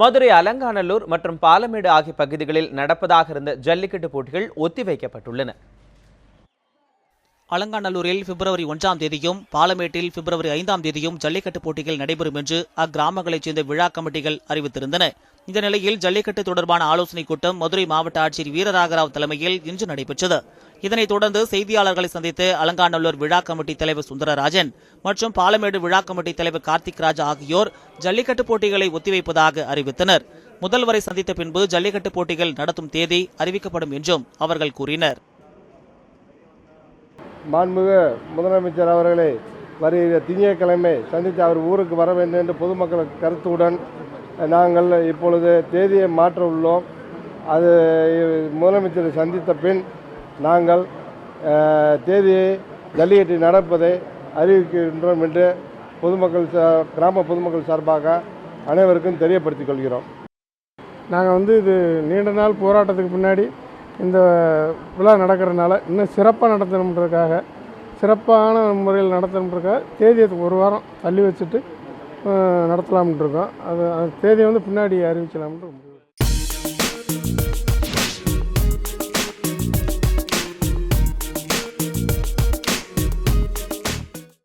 மதுரை அலங்காநல்லூர் மற்றும் பாலமேடு ஆகிய பகுதிகளில் நடப்பதாக இருந்த ஜல்லிக்கட்டு போட்டிகள் ஒத்திவைக்கப்பட்டுள்ளன. அலங்காநல்லூரில் பிப்ரவரி ஒன்றாம் தேதியும் பாலமேட்டில் பிப்ரவரி ஐந்தாம் தேதியும் ஜல்லிக்கட்டு போட்டிகள் நடைபெறும் என்று அக்கிராமங்களைச் சேர்ந்த விழா கமிட்டிகள் அறிவித்திருந்தன. இந்த நிலையில் ஜல்லிக்கட்டு தொடர்பான ஆலோசனைக் கூட்டம் மதுரை மாவட்ட ஆட்சியர் வீரராகராவ் தலைமையில் இன்று நடைபெற்றது. இதனைத் தொடர்ந்து செய்தியாளர்களை சந்தித்து அலங்காநல்லூர் விழா கமிட்டி தலைவர் சுந்தரராஜன் மற்றும் பாலமேடு விழா கமிட்டி தலைவர் கார்த்திக் ராஜ் ஆகியோர் ஜல்லிக்கட்டு போட்டிகளை ஒத்திவைப்பதாக அறிவித்தனர். முதல்வரை சந்தித்த பின்பு ஜல்லிக்கட்டு போட்டிகள் நடத்தும் தேதி அறிவிக்கப்படும் என்றும் அவர்கள் கூறினர். மாண்புமிகு முதலமைச்சர் அவர்களை வருகிற திங்கட்கிழமை சந்தித்து அவர் ஊருக்கு வர வேண்டும் என்று பொதுமக்கள் கருத்துடன் நாங்கள் இப்பொழுது தேதியை மாற்ற உள்ளோம். அது முதலமைச்சரை சந்தித்த பின் நாங்கள் தேதியை ஜல்லிக்கட்டு நடப்பதை அறிவிக்கின்றோம் என்று பொதுமக்கள் கிராம பொதுமக்கள் சார்பாக அனைவருக்கும் தெரியப்படுத்திக் கொள்கிறோம். நாங்கள் வந்து இது நீண்ட நாள் போராட்டத்துக்கு பின்னாடி இந்த விழா நடக்கிறதுனால இன்னும் சிறப்பாக நடத்தணுன்றதுக்காக சிறப்பான முறையில் நடத்தணுன்றதுக்காக தேதியை ஒரு வாரம் தள்ளி வச்சுட்டு நடத்தலாம்னு இருக்கோம் அது அந்த தேதியை வந்து பின்னாடி அறிவிக்கலாம்னு